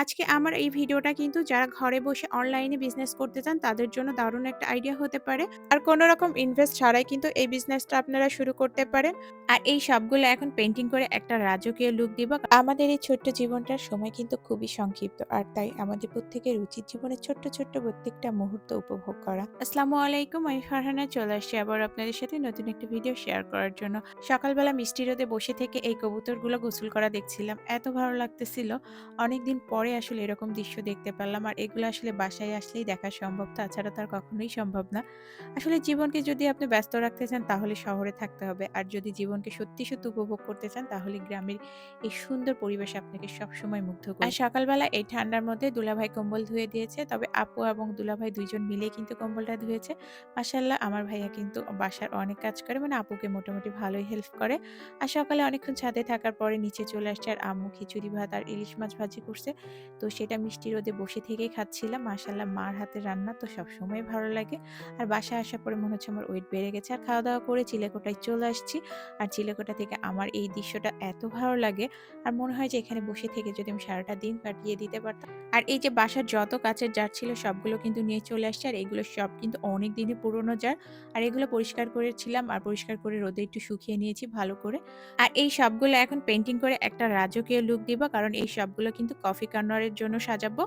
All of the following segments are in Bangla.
আজকে আমার এই ভিডিওটা কিন্তু যারা ঘরে বসে অনলাইনে বিজনেস করতে চান তাদের জন্য দারুণ একটা আইডিয়া হতে পারে। আর কোনো রকম ইনভেস্ট ছাড়াই কিন্তু এই বিজনেসটা আপনারা শুরু করতে পারেন। আর এই সবগুলো এখন পেইন্টিং করে একটা রাজকীয় লুক দিব। আমাদের এই ছোট্ট জীবনটার সময় কিন্তু খুবই সংক্ষিপ্ত। আর তাই আমাদের প্রত্যেকের উচিত জীবনের ছোট্ট, ছোট্ট প্রত্যেকটা মুহূর্ত উপভোগ করা। আসসালামু আলাইকুম আমি ফারহানা চলে আসছি আবার আপনাদের সাথে নতুন একটা ভিডিও শেয়ার করার জন্য। সকালবেলা মিষ্টি রোদে বসে থেকে এই কবুতরগুলো গোসল করা দেখছিলাম। এত ভালো লাগতেছিল। অনেকদিন পরে আসলে এরকম দৃশ্য দেখতে পারলাম। আর এগুলো আসলে বাসায় আসলেই দেখা সম্ভব। তাছাড়া তো আর কখনোই সম্ভব না। আসলে জীবনকে যদি আপনি ব্যস্ত রাখতে চান তাহলে শহরে থাকতে হবে। আর যদি জীবনকে সত্যি, সত্যি উপভোগ করতে চান তাহলে গ্রামের এই সুন্দর পরিবেশ আপনাকে সবসময় মুগ্ধ করবে। আর সকালবেলা এই ঠান্ডার মধ্যে দুলাভাই কম্বল ধুয়ে দিয়েছে। তবে আপু এবং দুলাভাই ২ জন মিলে কিন্তু কম্বলটা ধুয়েছে। মাশাআল্লাহ আমার ভাইয়া কিন্তু বাসার অনেক কাজ করে মানে আপুকে মোটামুটি ভালোই হেল্প করে। আর সকালে অনেকক্ষণ ছাদে থাকার পরে নিচে চলে আসছে আর আম্মু খিচুড়ি ভাত আর ইলিশ মাছ ভাজি করছে। তো সেটা মিষ্টি রোদে বসে থেকেই খাচ্ছিলাম। মাশাআল্লাহ, মার হাতের রান্না তো সবসময় ভালো লাগে। আর বাসায় আসার পরে মনে হচ্ছে আমার ওয়েট বেড়ে গেছে। আর খাওয়া-দাওয়া করে চিলেকোঠায় চলে আসছি। আর চিলেকোঠা থেকে আমার এই দৃশ্যটা এত ভালো লাগে আর মনে হয় যে এখানে বসে থেকে যদি আমি সারাটা দিন কাটিয়ে দিতে পারতাম। আর এই যে বাসার যত কাচের জার ছিল সবগুলো কিন্তু নিয়ে চলে আসছে আর এগুলো সব কিন্তু অনেক দিনের পুরনো জার। আর এগুলো পরিষ্কার করেছিলাম আর পরিষ্কার করে রোদে একটু শুকিয়ে নিয়েছি ভালো করে। আর এই সবগুলো এখন পেন্টিং করে একটা রাজকীয় লুক দিব কারণ এই সবগুলো কিন্তু কফি কর্নারের জন্য সাজাবো।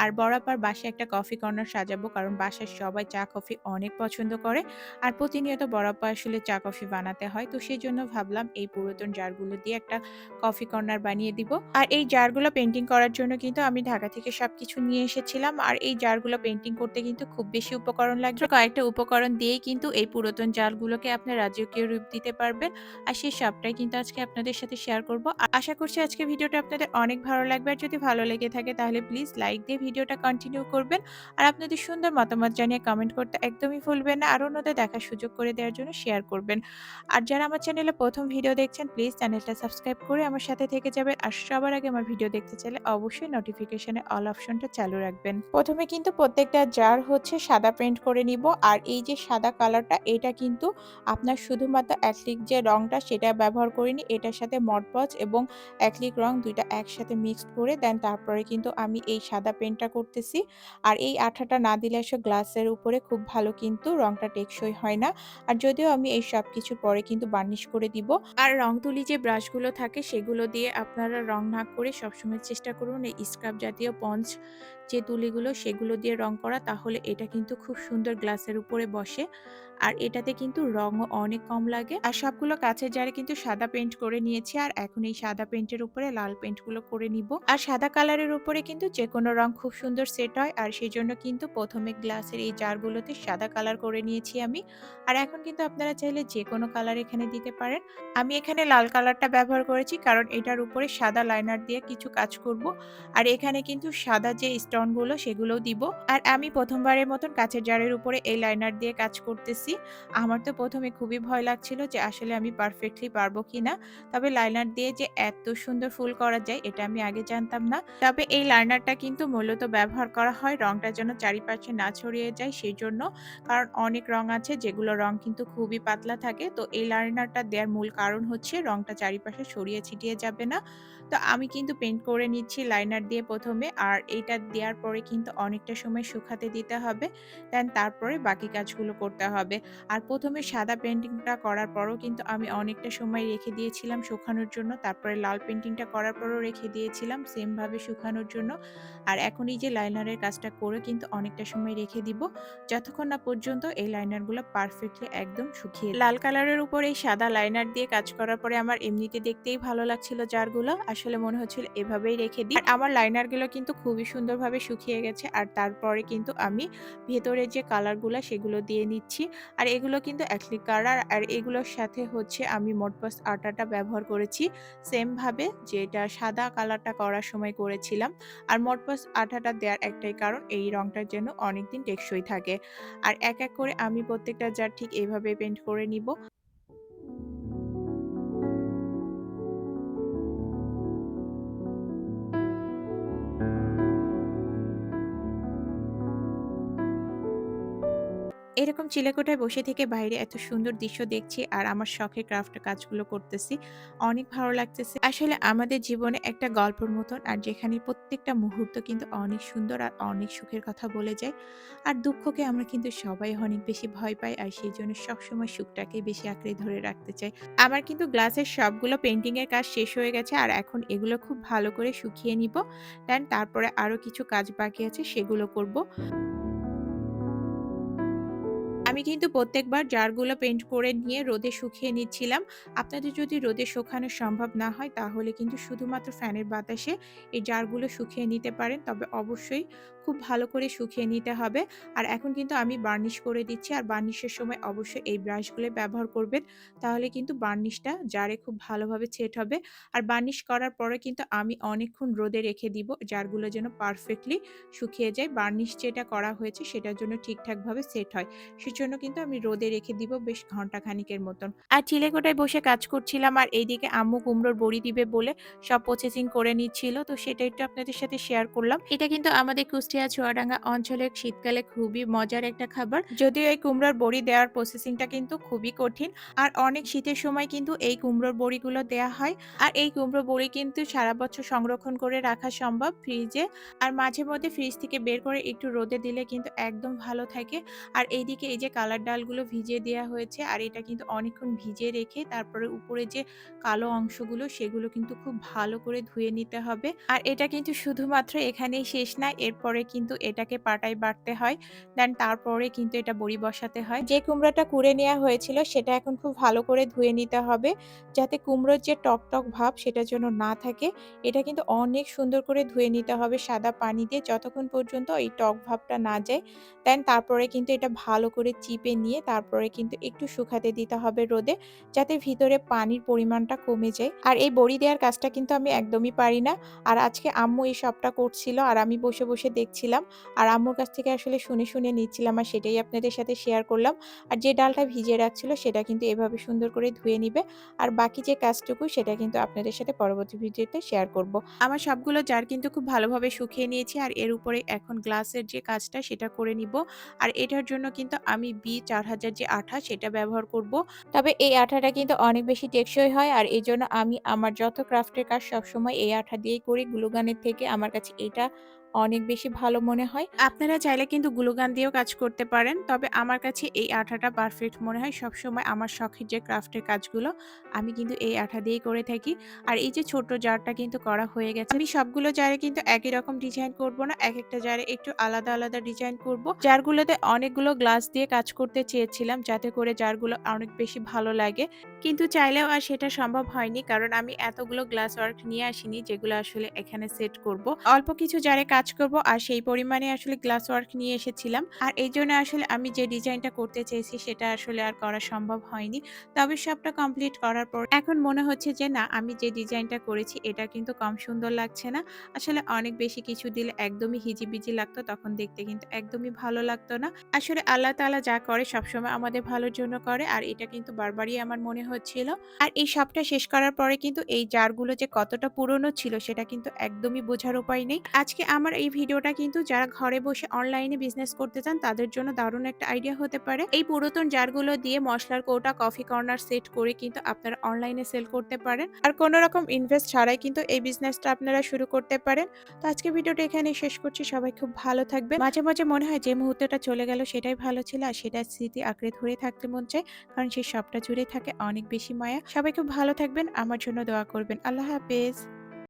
আর বরাবর বাসায় একটা কফি কর্নার সাজাবো, কারণ বাসায় সবাই চা, কফি অনেক পছন্দ করে। আর প্রতিনিয়ত বরাবর আসলে চা, কফি বানাতে হয়। তো সেজন্য ভাবলাম এই পুরাতন জারগুলো দিয়ে একটা কফি কর্নার বানিয়ে দিব। আর এই জারগুলো পেইন্টিং করার জন্য কিন্তু আমি ঢাকা থেকে সবকিছু নিয়ে এসেছিলাম। আর এই জারগুলো পেইন্টিং করতে কিন্তু খুব বেশি উপকরণ লাগবে। কয়েকটা উপকরণ দিয়েই কিন্তু এই পুরাতন জারগুলোকে আপনার রাজকীয় রূপ দিতে পারবেন। আর সেই সবটাই কিন্তু আজকে আপনাদের সাথে শেয়ার করব। আশা করছি আজকে ভিডিওটা আপনাদের অনেক ভালো লাগবে। আর যদি ভালো লেগে থাকে তাহলে প্লিজ লাইক দিয়ে ভিডিওটা কন্টিনিউ করবেন। আর আপনাদের সুন্দর মতামত জানিয়ে কমেন্ট করতে একদমই ভুলবেন না। আর অন্যদের দেখার সুযোগ করে দেওয়ার জন্য শেয়ার করবেন। আর যারা আমার চ্যানেলে প্রথম ভিডিও দেখছেন প্লিজ চ্যানেলটা সাবস্ক্রাইব করে আমার সাথে থেকে যাবেন। আর সবার আগে আমার ভিডিও দেখতে চাইলে অবশ্যই নোটিফিকেশনে অল অপশনটা চালু রাখবেন। প্রথমে কিন্তু প্রত্যেকটা জার হচ্ছে সাদা প্রিন্ট করে নিব। আর এই যে সাদা কালারটা এটা কিন্তু আপনার শুধুমাত্র অ্যাক্রিলিক যে রংটা, সেটা ব্যবহার করিনি। এটার সাথে মডপজ এবং অ্যাক্রিলিক রং দুইটা একসাথে মিক্সড করে দেন তারপরে কিন্তু আমি এই সাদা পেইন্টটা করতেছি। আর এই আঠাটা না দিলে আসলে গ্লাসের উপরে খুব ভালো কিন্তু রংটা টেকসই হয় না। আর যদিও আমি এই সবকিছু পরে কিন্তু বার্নিশ করে দিব। আর রং তুলি যে ব্রাশগুলো থাকে সেগুলো দিয়ে আপনারা রং না করে সবসময় চেষ্টা করুন এই স্ক্রাব জাতীয় পঞ্চ যে তুলিগুলো সেগুলো দিয়ে রং করা তাহলে এটা কিন্তু খুব সুন্দর গ্লাসের উপরে বসে। আর এটাতে কিন্তু রংও অনেক কম লাগে। আর সবগুলো কাঁচের জারে কিন্তু সাদা পেইন্ট করে নিয়েছি। আর এখন এই সাদা পেইন্টের উপরে লাল পেইন্টগুলো করে নিব। আর সাদা কালারের উপরে কিন্তু যেকোনো রং খুব সুন্দর সেট হয়। আর সেই জন্য কিন্তু প্রথমে গ্লাসের এই জারগুলোতে সাদা কালার করে নিয়েছি আমি। আর এখন কিন্তু আপনারা চাইলে যেকোনো কালার এখানে দিতে পারেন। আমি এখানে লাল কালারটা ব্যবহার করেছি কারণ এটার উপরে সাদা লাইনার দিয়ে কিছু কাজ করব। আর এখানে কিন্তু সাদা যে স্টোনগুলো সেগুলোও দিব। আর আমি প্রথমবারের মতন কাছের জারের উপরে এই লাইনার দিয়ে কাজ করতেছি। আমার তো প্রথমে খুবই ভয় লাগছিল যে আসলে আমি পারফেক্টলি পারব কি না তবে লাইনার দিয়ে যে এত সুন্দর ফুল করা যায়, এটা আমি আগে জানতাম না। তবে এই লাইনারটা কিন্তু মূলত ব্যবহার করা হয় রংটা যেন চারিপাশে না ছড়িয়ে যায় সেই জন্য কারণ অনেক রং আছে যেগুলো রং কিন্তু খুবই পাতলা থাকে। তো এই লাইনারটা দেওয়ার মূল কারণ হচ্ছে রংটা চারিপাশে ছড়িয়ে ছিটিয়ে যাবে না। তো আমি কিন্তু পেন্ট করে নিচ্ছি লাইনার দিয়ে প্রথমে আর এইটা দেওয়ার পরে কিন্তু অনেকটা সময় শুকাতে দিতে হবে। দেন তারপরে বাকি কাজগুলো করতে হবে। আর প্রথমে সাদা পেন্টিংটা করার পরও কিন্তু আমি অনেকটা সময় রেখে দিয়েছিলাম শুকানোর জন্য। তারপরে লাল পেন্টিংটা করার পরও রেখে দিয়েছিলাম সেমভাবে শুকানোর জন্য। আর এখন এই যে লাইনারের কাজটা করে কিন্তু অনেকটা সময় রেখে দিব। যতক্ষণ না পর্যন্ত এই লাইনারগুলো পারফেক্টলি একদম শুকিয়ে লাল কালারের উপর এই সাদা লাইনার দিয়ে কাজ করার পরে আমার এমনিতে দেখতেই ভালো লাগছিল জারগুলো। আসলে মনে হচ্ছিল এভাবেই রেখে দিই। আমার লাইনারগুলো কিন্তু খুবই সুন্দরভাবে শুকিয়ে গেছে। আর তারপরে কিন্তু আমি ভেতরের যে কালারগুলো সেগুলো দিয়ে নিচ্ছি। আর এগুলো কিন্তু অ্যাক্লিক কালার আর এগুলোর সাথে হচ্ছে আমি মটপাস আটাটা ব্যবহার করেছি। সেমভাবে যেটা সাদা কালারটা করার সময় করেছিলাম। আর মটপাস আটাটা দেওয়ার একটাই কারণ এই রংটার যেন অনেকদিন টেকসই থাকে। আর এক, এক করে আমি প্রত্যেকটা জার ঠিক এইভাবে পেন্ট করে নিব। এরকম চিলেকোঠায় বসে থেকে বাইরে এত সুন্দর দৃশ্য দেখছি আর আমার শখের ক্রাফট কাজগুলো করতেছি। অনেক ভালো লাগতেছে। আসলে আমাদের জীবনে একটা গল্পের মতন আর যেখানে প্রত্যেকটা মুহূর্ত কিন্তু অনেক সুন্দর আর অনেক সুখের কথা বলে যায়। আর দুঃখকে আমরা কিন্তু সবাই অনেক বেশি ভয় পাই আর সেই জন্য সবসময় সুখটাকেই বেশি আঁকড়ে ধরে রাখতে চাই। আমার কিন্তু গ্লাসের সবগুলো পেন্টিংয়ের কাজ শেষ হয়ে গেছে আর এখন এগুলো খুব ভালো করে শুকিয়ে নিব। দেন তারপরে আরও কিছু কাজ বাকি আছে সেগুলো করব। আমি কিন্তু প্রত্যেকবার জারগুলো পেন্ট করে নিয়ে রোদে শুকিয়ে নিচ্ছিলাম। আপনাদের যদি রোদে শুকানো সম্ভব না হয়, তাহলে কিন্তু শুধুমাত্র ফ্যানের বাতাসে এই জারগুলো শুকিয়ে নিতে পারেন। তবে অবশ্যই খুব ভালো করে শুকিয়ে নিতে হবে। আর এখন কিন্তু আমি বার্নিশ করে দিচ্ছি। আর বার্নিশের সময় অবশ্যই এই ব্রাশগুলো ব্যবহার করবেন। তাহলে কিন্তু বার্নিশটা জারে খুব ভালোভাবে সেট হবে। আর বার্নিশ করার পরে কিন্তু আমি অনেকক্ষণ রোদে রেখে দিব জারগুলো যেন পারফেক্টলি শুকিয়ে যায়। বার্নিশ যেটা করা হয়েছে, সেটার জন্য ঠিকঠাকভাবে সেট হয়। সেজন্য কিন্তু আমি রোদে রেখে দিব বেশ ঘণ্টা খানিকের মতন। আর চিলেকোঠায় বসে কাজ করছিলাম আর এইদিকে আম্মু কুমড়োর বড়ি দিবে বলে সব প্রসেসিং করে নিচ্ছিল। তো সেটা একটু আপনাদের সাথে শেয়ার করলাম। এটা কিন্তু আমাদের কুষ্টিয়া চুয়াডাঙ্গা অঞ্চলের শীতকালে খুবই মজার একটা খাবার। যদিও এই কুমড়োর বড়ি দেওয়ার প্রসেসিংটা কিন্তু খুবই কঠিন। আর অনেক শীতের সময় কিন্তু এই কুমড়োর বড়িগুলো দেয়া হয়। আর এই কুমড়ো বড়ি কিন্তু সারা বছর সংরক্ষণ করে রাখা সম্ভব ফ্রিজে। আর মাঝে মধ্যে ফ্রিজ থেকে বের করে একটু রোদে দিলে কিন্তু একদম ভালো থাকে। আর এইদিকে এই যে কালার ডালগুলো ভিজিয়ে দেওয়া হয়েছে আর এটা কিন্তু অনেকক্ষণ ভিজিয়ে রেখে তারপরে উপরে যে কালো অংশগুলো সেগুলো কিন্তু খুব ভালো করে ধুয়ে নিতে হবে। আর এটা কিন্তু শুধুমাত্র এখানেই শেষ না, এরপরে কিন্তু এটাকে পাটায় বাটতে হয়, দেন তারপরে কিন্তু এটা বড়ি বসাতে হয়। যে কুমড়োটা কুড়ে নেওয়া হয়েছিল সেটা এখন খুব ভালো করে ধুয়ে নিতে হবে, যাতে কুমড়োর যে টক টক ভাব সেটা যেন না থাকে। এটা কিন্তু অনেক সুন্দর করে ধুয়ে নিতে হবে সাদা পানি দিয়ে যতক্ষণ পর্যন্ত এই টক ভাবটা না যায়, দেন তারপরে কিন্তু এটা ভালো করে চিপে নিয়ে তারপরে কিন্তু একটু শুকাতে দিতে হবে রোদে, যাতে ভিতরে পানির পরিমাণটা কমে যায়। আর এই বড়ি দেওয়ার কাজটা কিন্তু আমি একদমই পারি না। আর আজকে আম্মু এই সবটা করছিল আর আমি বসে বসে দেখছিলাম। আর আম্মুর কাছ থেকে আসলে শুনে শুনে নিচ্ছিলাম আর সেটাই আপনাদের সাথে শেয়ার করলাম। আর যে ডালটা ভিজিয়ে রাখছিল সেটা কিন্তু এভাবে সুন্দর করে ধুয়ে নিবে। আর বাকি যে কাজটুকু সেটা কিন্তু আপনাদের সাথে পরবর্তী ভিডিওতে শেয়ার করব। আমার সবগুলো জার কিন্তু খুব ভালোভাবে শুকিয়ে নিয়েছি। আর এর উপরে এখন গ্লাসের যে কাজটা সেটা করে নিব। আর এটার জন্য কিন্তু আমি বি চার হাজার যে আঠা সেটা ব্যবহার করব। তবে এই আঠাটা কিন্তু অনেক বেশি টেকসই হয় আর এই জন্য আমি আমার যত ক্রাফটের কাজ সবসময় এই আঠা দিয়েই করি। গ্লুগানের থেকে আমার কাছে এটা অনেক বেশি ভালো মনে হয়। আপনারা চাইলে কিন্তু গ্লুগান দিয়েও কাজ করতে পারেন। তবে আমার কাছে এই আঠাটা পারফেক্ট মনে হয়। সবসময় আমার শখের যে ক্রাফটের কাজগুলো, আমি কিন্তু এই আঠা দিয়েই করে থাকি। আর এই যে ছোট জারটা কিন্তু করা হয়ে গেছে। আমি সবগুলো জারে কিন্তু একই রকম ডিজাইন করব না। এক একটা জারে একটু আলাদা আলাদা ডিজাইন করব। জারগুলোতে অনেকগুলো গ্লাস দিয়ে কাজ করতে চেয়েছিলাম, যাতে করে জারগুলো অনেক বেশি ভালো লাগে। কিন্তু চাইলেও আর সেটা সম্ভব হয়নি। কারণ আমি এতগুলো গ্লাস ওয়ার্ক নিয়ে আসিনি, যেগুলো আসলে এখানে সেট করব। অল্প কিছু জারে কাজ করব, আর সেই পরিমাণে আসলে গ্লাস ওয়ার্ক নিয়ে এসেছিলাম। আর এই জন্য আসলে আমি যে ডিজাইনটা করতে চেয়েছি সেটা আসলে আর করা সম্ভব হয়নি। তবে সবটা কমপ্লিট করার পর এখন মনে হচ্ছে যে, না, আমি যে ডিজাইনটা করেছি এটা কিন্তু কম সুন্দর লাগছে না। আসলে অনেক বেশি কিছু দিলে একদমই হিজিবিজি লাগতো, তখন দেখতে কিন্তু একদমই ভালো লাগতো না। আসলে আল্লাহ তালা যা করে সবসময় আমাদের ভালোর জন্য করে, আর এটা কিন্তু বারবারই আমার মনে হচ্ছিল। আর এই সবটা শেষ করার পরে কিন্তু এই জারগুলো যে কতটা পুরনো ছিল সেটা কিন্তু একদমই বোঝার উপায় নেই। আজকে আমার এই ভিডিওটা কিন্তু যারা ঘরে বসে অনলাইনে বিজনেস করতে চান, তাদের জন্য দারুণ একটা আইডিয়া হতে পারে। এই পুরাতন জারগুলো দিয়ে মশলার কৌটা কফি কর্নার সেট করে কিন্তু আপনারা অনলাইনে সেল করতে পারেন। আর কোনো রকম ইনভেস্ট ছাড়াই কিন্তু এই বিজনেসটা আপনারা শুরু করতে পারেন। তো আজকে ভিডিওটা এখানে শেষ করছি। সবাই খুব ভালো থাকবে মাঝে মাঝে মনে হয় যে মুহূর্তটা চলে গেল, সেটাই ভালো ছিল আর সেটা স্মৃতি আঁকড়ে ধরে থাকতে মন চায়, কারণ সেই সবটা জুড়ে থাকে, অনেক বেশি মায়া। সবাই খুব ভালো থাকবেন। আমার জন্য দোয়া করবেন। আল্লাহ হাফেজ।